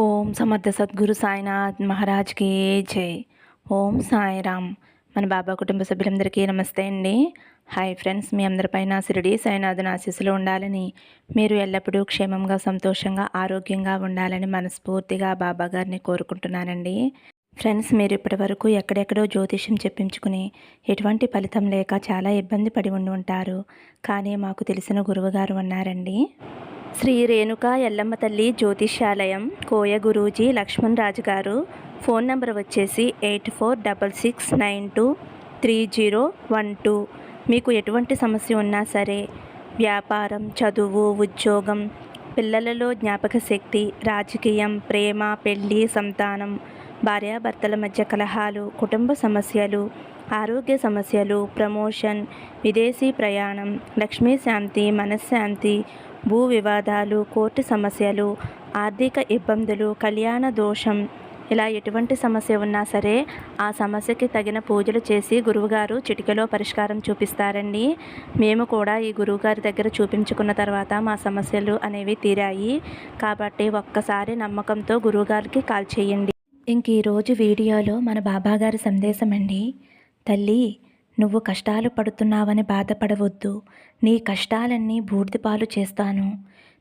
ఓం సమర్థ సద్గురు సాయినాథ్ మహారాజ్కి జై. ఓం సాయిరామ్. మన బాబా కుటుంబ సభ్యులందరికీ నమస్తే అండి. హాయ్ ఫ్రెండ్స్ మీ అందరిపైన షిరిడి సాయినాథుని ఆశీస్సులు ఉండాలని మీరు ఎల్లప్పుడూ క్షేమంగా సంతోషంగా ఆరోగ్యంగా ఉండాలని మనస్ఫూర్తిగా బాబా గారిని కోరుకుంటున్నానండి. ఫ్రెండ్స్ మీరు ఇప్పటి వరకు ఎక్కడెక్కడో జ్యోతిష్యం చెప్పించుకుని ఎటువంటి ఫలితం లేక చాలా ఇబ్బంది పడి ఉండి ఉంటారు. కానీ మాకు తెలిసిన గురువుగారు ఉన్నారండి. శ్రీ రేణుకా ఎల్లమ్మ తల్లి జ్యోతిష్యాలయం కోయ గురూజీ లక్ష్మణ్ రాజు గారు. ఫోన్ నంబర్ వచ్చేసి eight four double six nine two three zero one two. మీకు ఎటువంటి సమస్య ఉన్నా సరే వ్యాపారం చదువు ఉద్యోగం పిల్లలలో జ్ఞాపక శక్తి రాజకీయం ప్రేమ పెళ్ళి సంతానం భార్యాభర్తల మధ్య కలహాలు కుటుంబ సమస్యలు ఆరోగ్య సమస్యలు ప్రమోషన్ విదేశీ ప్రయాణం లక్ష్మీ శాంతి మనశ్శాంతి భూ వివాదాలు కోర్టు సమస్యలు ఆర్థిక ఇబ్బందులు కళ్యాణ దోషం. ఇలా ఎటువంటి సమస్య ఉన్నా సరే ఆ సమస్యకి తగిన పూజలు చేసి గురువుగారు చిటికలో పరిష్కారం చూపిస్తారండి. మేము కూడా ఈ గురువుగారి దగ్గర చూపించుకున్న తర్వాత మా సమస్యలు అనేవి తీరాయి. కాబట్టి ఒక్కసారి నమ్మకంతో గురువుగారికి కాల్ చేయండి. ఇంక ఈరోజు వీడియోలో మన బాబాగారి సందేశం అండి తల్లి నువ్వు కష్టాలు పడుతున్నావని బాధపడవద్దు. నీ కష్టాలన్నీ బూడిదపాలు చేస్తాను.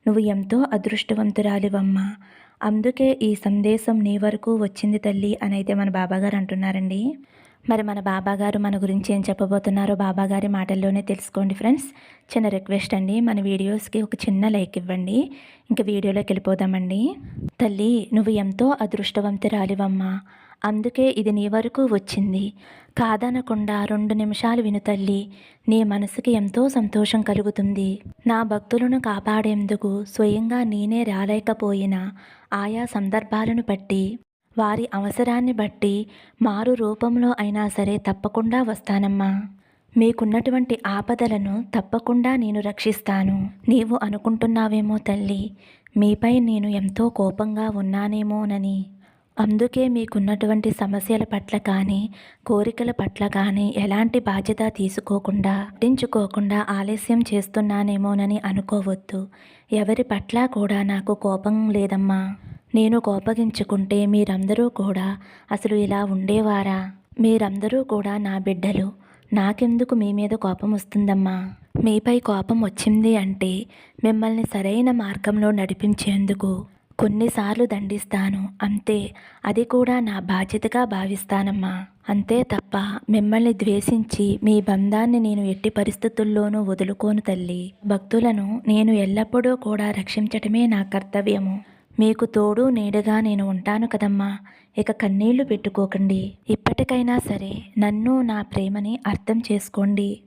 నువ్వు ఎంతో అదృష్టవంతురాలివమ్మా. అందుకే ఈ సందేశం నీ వరకు వచ్చింది తల్లి అనైతే మన బాబాగారు అంటున్నారండి. మరి మన బాబాగారు మన గురించి ఏం చెప్పబోతున్నారో బాబాగారి మాటల్లోనే తెలుసుకోండి ఫ్రెండ్స్. చిన్న రిక్వెస్ట్ అండి మన వీడియోస్కి ఒక చిన్న లైక్ ఇవ్వండి. ఇంకా వీడియోలోకి వెళ్ళిపోదామండి. తల్లి నువ్వు ఎంతో అదృష్టవంతురాలివమ్మా. అందుకే ఇది నీ వరకు వచ్చింది. కాదనకుండా రెండు నిమిషాలు విను తల్లి. నీ మనసుకి ఎంతో సంతోషం కలుగుతుంది. నా భక్తులను కాపాడేందుకు స్వయంగా నేనే రాలేకపోయినా ఆయా సందర్భాలను బట్టి వారి అవసరాన్ని బట్టి మారు రూపంలో అయినా సరే తప్పకుండా వస్తానమ్మా. మీకున్నటువంటి ఆపదలను తప్పకుండా నేను రక్షిస్తాను. నీవు అనుకుంటున్నావేమో తల్లి. మీపై నేను ఎంతో కోపంగా ఉన్నానేమోనని. అందుకే మీకున్నటువంటి సమస్యల పట్ల కానీ కోరికల పట్ల కానీ ఎలాంటి బాధ్యత తీసుకోకుండా పట్టించుకోకుండా ఆలస్యం చేస్తున్నానేమోనని అనుకోవద్దు. ఎవరి పట్ల కూడా నాకు కోపం లేదమ్మా. నేను కోపగించుకుంటే మీరందరూ కూడా అసలు ఇలా ఉండేవారా? మీరందరూ కూడా నా బిడ్డలు. నాకెందుకు మీ మీద కోపం వస్తుందమ్మా? మీపై కోపం వచ్చింది అంటే మిమ్మల్ని సరైన మార్గంలో నడిపించేందుకు కొన్నిసార్లు దండిస్తాను. అంతే. అది కూడా నా బాధ్యతగా భావిస్తానమ్మా. అంతే తప్ప మిమ్మల్ని ద్వేషించి మీ బంధాన్ని నేను ఎట్టి పరిస్థితుల్లోనూ వదులుకోను తల్లి. భక్తులను నేను ఎల్లప్పుడూ కూడా రక్షించటమే నా కర్తవ్యము. మీకు తోడు నీడగా నేను ఉంటాను కదమ్మా. ఇక కన్నీళ్ళు పెట్టుకోకండి. ఇప్పటికైనా సరే నన్ను నా ప్రేమని అర్థం చేసుకోండి.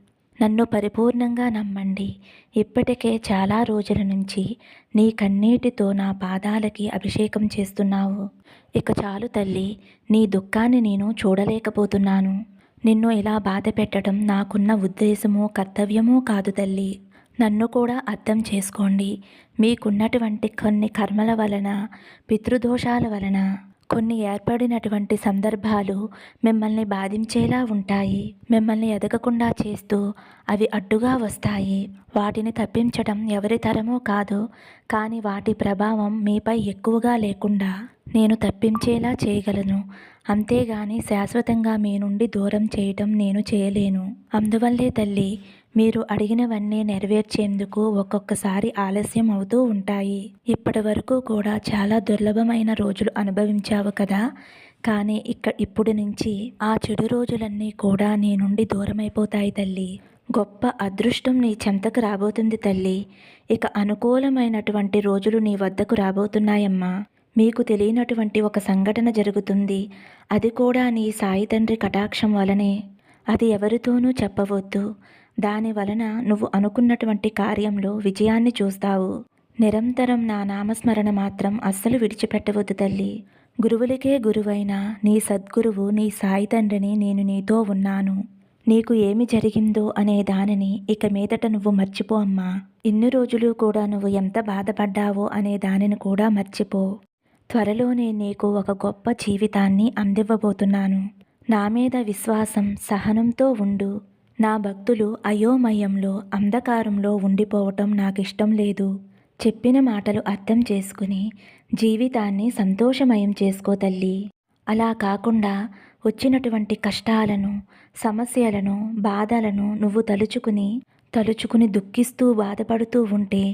నన్ను పరిపూర్ణంగా నమ్మండి. ఇప్పటికే చాలా రోజుల నుంచి నీ కన్నీటితో నా పాదాలకి అభిషేకం చేస్తున్నావు. ఇక చాలు తల్లి నీ దుఃఖాన్ని నేను చూడలేకపోతున్నాను. నిన్ను ఇలా బాధ పెట్టడం నాకున్న ఉద్దేశమో కర్తవ్యమో కాదు తల్లి. నన్ను కూడా అర్థం చేసుకోండి. మీకున్నటువంటి కొన్ని కర్మల వలన పితృదోషాల వలన కొన్ని ఏర్పడినటువంటి సందర్భాలు మిమ్మల్ని బాధించేలా ఉంటాయి. మిమ్మల్ని ఎదగకుండా చేస్తూ అవి అడ్డుగా వస్తాయి. వాటిని తప్పించడం ఎవరి తరమో కాదు కానీ వాటి ప్రభావం మీపై ఎక్కువగా లేకుండా నేను తప్పించేలా చేయగలను. అంతేగాని శాశ్వతంగా మీ నుండి దూరం చేయటం నేను చేయలేను. అందువల్లే తల్లి మీరు అడిగినవన్నీ నెరవేర్చేందుకు ఒక్కొక్కసారి ఆలస్యం అవుతూ ఉంటాయి. ఇప్పటి వరకు కూడా చాలా దుర్లభమైన రోజులు అనుభవించావు కదా. కానీ ఇక్క ఇప్పుడు నుంచి ఆ చెడు రోజులన్నీ కూడా నీ నుండి దూరమైపోతాయి తల్లి. గొప్ప అదృష్టం నీ చెంతకు రాబోతుంది తల్లి. ఇక అనుకూలమైనటువంటి రోజులు నీ వద్దకు రాబోతున్నాయమ్మా. మీకు తెలియనటువంటి ఒక సంఘటన జరుగుతుంది. అది కూడా నీ సాయి తండ్రి కటాక్షం వలనే. అది ఎవరితోనూ చెప్పవద్దు. దాని వలన నువ్వు అనుకున్నటువంటి కార్యంలో విజయాన్ని చూస్తావు. నిరంతరం నా నామస్మరణ మాత్రం అస్సలు విడిచిపెట్టవద్దు తల్లి. గురువులకే గురువైన నీ సద్గురువు నీ సాయి తండ్రిని నేను నీతో ఉన్నాను. నీకు ఏమి జరిగిందో అనే దానిని ఇక మీదట నువ్వు మర్చిపో అమ్మా. ఇన్ని రోజులు కూడా నువ్వు ఎంత బాధపడ్డావో అనే దానిని కూడా మర్చిపో. త్వరలోనే నీకు ఒక గొప్ప జీవితాన్ని అందివ్వబోతున్నాను. నా మీద విశ్వాసం సహనంతో ఉండు. నా భక్తులు అయోమయంలో అంధకారంలో ఉండిపోవటం నాకు ఇష్టం లేదు. చెప్పిన మాటలు అర్థం చేసుకుని జీవితాన్ని సంతోషమయం చేసుకో తల్లి. అలా కాకుండా వచ్చినటువంటి కష్టాలను సమస్యలను బాధలను నువ్వు తలుచుకుని తలుచుకుని దుఃఖిస్తూ బాధపడుతూ ఉంటే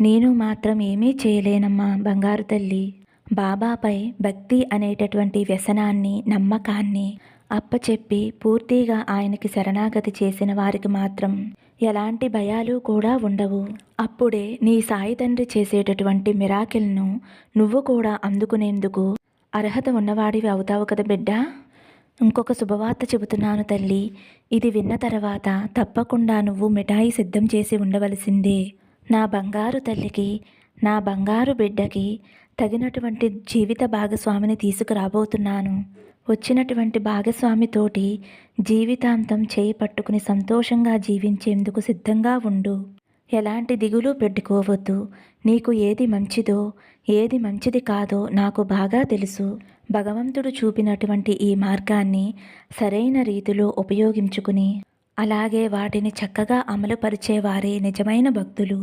నేను మాత్రం ఏమీ చేయలేనమ్మా బంగారు తల్లి. బాబాపై భక్తి అనేటటువంటి వ్యసనాన్ని నమ్మకాన్ని అప్పచెప్పి పూర్తిగా ఆయనకి శరణాగతి చేసిన వారికి మాత్రం ఎలాంటి భయాలు కూడా ఉండవు. అప్పుడే నీ సాయి తండ్రి చేసేటటువంటి మిరాకిల్ను నువ్వు కూడా అందుకునేందుకు అర్హత ఉన్నవాడివి అవుతావు కదా బిడ్డ? ఇంకొక శుభవార్త చెబుతున్నాను తల్లి. ఇది విన్న తర్వాత తప్పకుండా నువ్వు మిఠాయి సిద్ధం చేసి ఉండవలసిందే. నా బంగారు తల్లికి నా బంగారు బిడ్డకి తగినటువంటి జీవిత భాగస్వామిని తీసుకురాబోతున్నాను. వచ్చినటువంటి భాగస్వామితోటి జీవితాంతం చేయి పట్టుకుని సంతోషంగా జీవించేందుకు సిద్ధంగా ఉండు. ఎలాంటి దిగులు పెట్టుకోవద్దు. నీకు ఏది మంచిదో ఏది మంచిది కాదో నాకు బాగా తెలుసు. భగవంతుడు చూపినటువంటి ఈ మార్గాన్ని సరైన రీతిలో ఉపయోగించుకుని అలాగే వాటిని చక్కగా అమలుపరిచేవారే నిజమైన భక్తులు.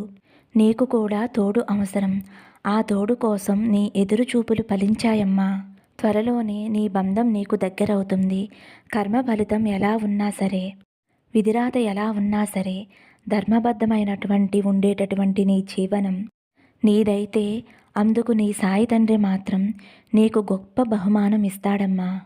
నీకు కూడా తోడు అవసరం. ఆ తోడు కోసం నీ ఎదురు చూపులు ఫలించాయమ్మా. త్వరలోనే నీ బంధం నీకు దగ్గరవుతుంది. కర్మ ఫలితం ఎలా ఉన్నా సరే విధిరాత ఎలా ఉన్నా సరే ధర్మబద్ధమైనటువంటి ఉండేటటువంటి నీ జీవనం. నీదైతే అందుకు నీ సాయి తండ్రి మాత్రం నీకు గొప్ప బహుమానం ఇస్తాడమ్మా.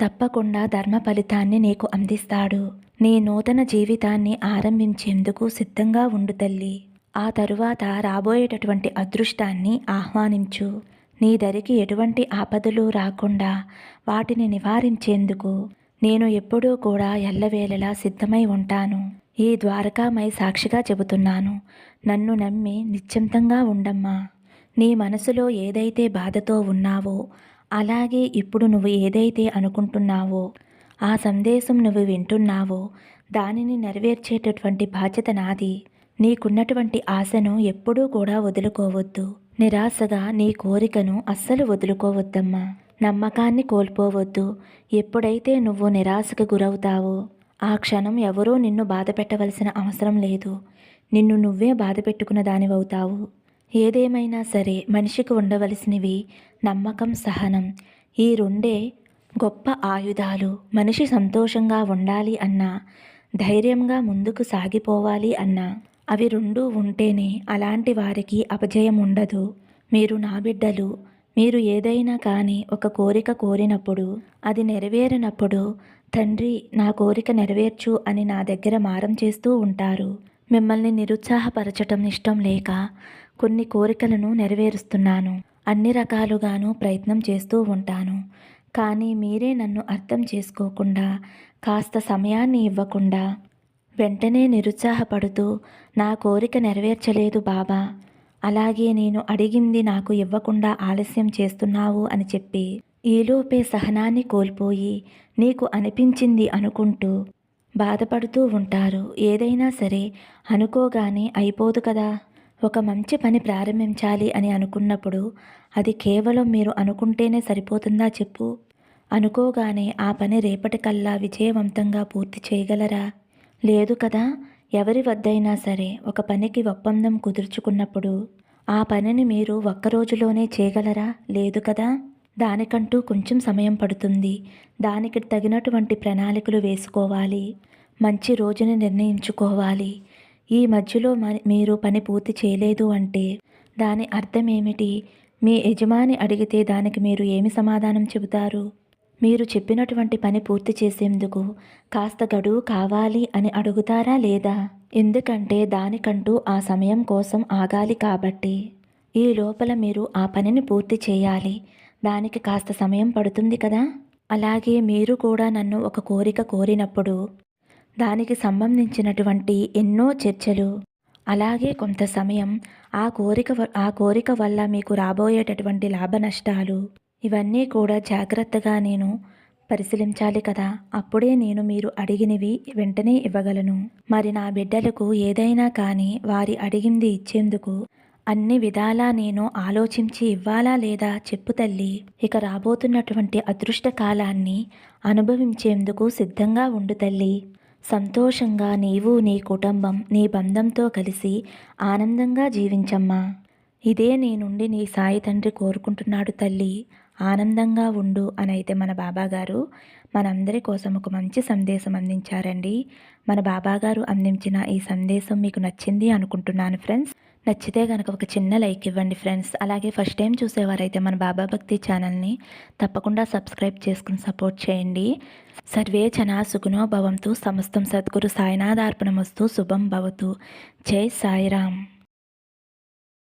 తప్పకుండా ధర్మ ఫలితాన్ని నీకు అందిస్తాడు. నీ నూతన జీవితాన్ని ఆరంభించేందుకు సిద్ధంగా ఉండు తల్లి. ఆ తరువాత రాబోయేటటువంటి అదృష్టాన్ని ఆహ్వానించు. నీ దరికి ఎటువంటి ఆపదలు రాకుండా వాటిని నివారించేందుకు నేను ఎప్పుడూ కూడా ఎల్లవేళలా సిద్ధమై ఉంటాను. ఈ ద్వారకామై సాక్షిగా చెబుతున్నాను. నన్ను నమ్మి నిశ్చింతంగా ఉండమ్మా. నీ మనసులో ఏదైతే బాధతో ఉన్నావో అలాగే ఇప్పుడు నువ్వు ఏదైతే అనుకుంటున్నావో ఆ సందేశం నువ్వు వింటున్నావో దానిని నెరవేర్చేటటువంటి బాధ్యత నాది. నీకున్నటువంటి ఆశను ఎప్పుడూ కూడా వదులుకోవద్దు. నిరాశగా నీ కోరికను అస్సలు వదులుకోవద్దమ్మా. నమ్మకాన్ని కోల్పోవద్దు. ఎప్పుడైతే నువ్వు నిరాశకు గురవుతావో ఆ క్షణం ఎవరూ నిన్ను బాధ పెట్టవలసిన అవసరం లేదు. నిన్ను నువ్వే బాధ పెట్టుకున్న దానివవుతావు. ఏదేమైనా సరే మనిషికి ఉండవలసినవి నమ్మకం సహనం. ఈ రెండే గొప్ప ఆయుధాలు. మనిషి సంతోషంగా ఉండాలి అన్నా ధైర్యంగా ముందుకు సాగిపోవాలి అన్నా. అవి రెండూ ఉంటేనే అలాంటి వారికి అపజయం ఉండదు. మీరు నా బిడ్డలు. మీరు ఏదైనా కానీ ఒక కోరిక కోరినప్పుడు అది నెరవేరినప్పుడు తండ్రి నా కోరిక నెరవేర్చు అని నా దగ్గర మారం చేస్తూ ఉంటారు. మిమ్మల్ని నిరుత్సాహపరచటం ఇష్టం లేక కొన్ని కోరికలను నెరవేరుస్తున్నాను. అన్ని రకాలుగాను ప్రయత్నం చేస్తూ ఉంటాను. కానీ మీరే నన్ను అర్థం చేసుకోకుండా కాస్త సమయాన్ని ఇవ్వకుండా వెంటనే నిరుత్సాహపడుతూ నా కోరిక నెరవేర్చలేదు బాబా. అలాగే నేను అడిగింది నాకు ఇవ్వకుండా ఆలస్యం చేస్తున్నావు అని చెప్పి ఈలోపే సహనాన్ని కోల్పోయి నీకు అనిపించింది అనుకుంటూ బాధపడుతూ ఉంటారు. ఏదైనా సరే అనుకోగానే అయిపోదు కదా. ఒక మంచి పని ప్రారంభించాలి అని అనుకున్నప్పుడు అది కేవలం మీరు అనుకుంటేనే సరిపోతుందా చెప్పు. అనుకోగానే ఆ పని రేపటికల్లా విజయవంతంగా పూర్తి చేయగలరా? లేదు కదా ఎవరి వద్దైనా సరే ఒక పనికి ఒప్పందం కుదుర్చుకున్నప్పుడు ఆ పనిని మీరు ఒక్క రోజులోనే చేయగలరా? లేదు కదా. దానికంటూ కొంచెం సమయం పడుతుంది. దానికి తగినటువంటి ప్రణాళికలు వేసుకోవాలి. మంచి రోజుని నిర్ణయించుకోవాలి. ఈ మధ్యలో మ- మీరు పని పూర్తి చేయలేదు అంటే దాని అర్థం ఏమిటి మీ యజమాని అడిగితే దానికి మీరు ఏమి సమాధానం చెబుతారు? మీరు చెప్పినటువంటి పని పూర్తి చేసేందుకు కాస్త గడువు కావాలి అని అడుగుతారా లేదా? ఎందుకంటే దానికంటూ ఆ సమయం కోసం ఆగాలి కాబట్టి. ఈ లోపల మీరు ఆ పనిని పూర్తి చేయాలి. దానికి కాస్త సమయం పడుతుంది కదా? అలాగే మీరు కూడా నన్ను ఒక కోరిక కోరినప్పుడు దానికి సంబంధించినటువంటి ఎన్నో చర్చలు అలాగే కొంత సమయం ఆ కోరిక ఆ కోరిక వల్ల మీకు రాబోయేటటువంటి లాభ నష్టాలు ఇవన్నీ కూడా జాగ్రత్తగా నేను పరిశీలించాలి కదా. అప్పుడే నేను మీరు అడిగినవి వెంటనే ఇవ్వగలను. మరి నా బిడ్డలకు ఏదైనా కానీ వారి అడిగింది ఇచ్చేందుకు అన్ని విధాలా నేను ఆలోచించి ఇవ్వాలా లేదా చెప్పు తల్లి. ఇక రాబోతున్నటువంటి అదృష్ట కాలాన్ని అనుభవించేందుకు సిద్ధంగా ఉండు తల్లి. సంతోషంగా నీవు నీ కుటుంబం నీ బంధంతో కలిసి ఆనందంగా జీవించమ్మా. ఇదే నీ నుండి నీ సాయి తండ్రి కోరుకుంటున్నాడు తల్లి. ఆనందంగా ఉండు అని అయితే మన బాబాగారు మనందరి కోసం ఒక మంచి సందేశం అందించారండి. మన బాబాగారు అందించిన ఈ సందేశం మీకు నచ్చింది అనుకుంటున్నాను ఫ్రెండ్స్. నచ్చితే కనుక ఒక చిన్న లైక్ ఇవ్వండి ఫ్రెండ్స్. అలాగే ఫస్ట్ టైం చూసేవారైతే మన బాబా భక్తి ఛానల్ని తప్పకుండా సబ్స్క్రైబ్ చేసుకుని సపోర్ట్ చేయండి. సర్వే జనా సుగుణో భవంతు. సమస్తం సద్గురు. సాయినాథార్పణమస్తు. శుభం భవతు. జై సాయిరామ్.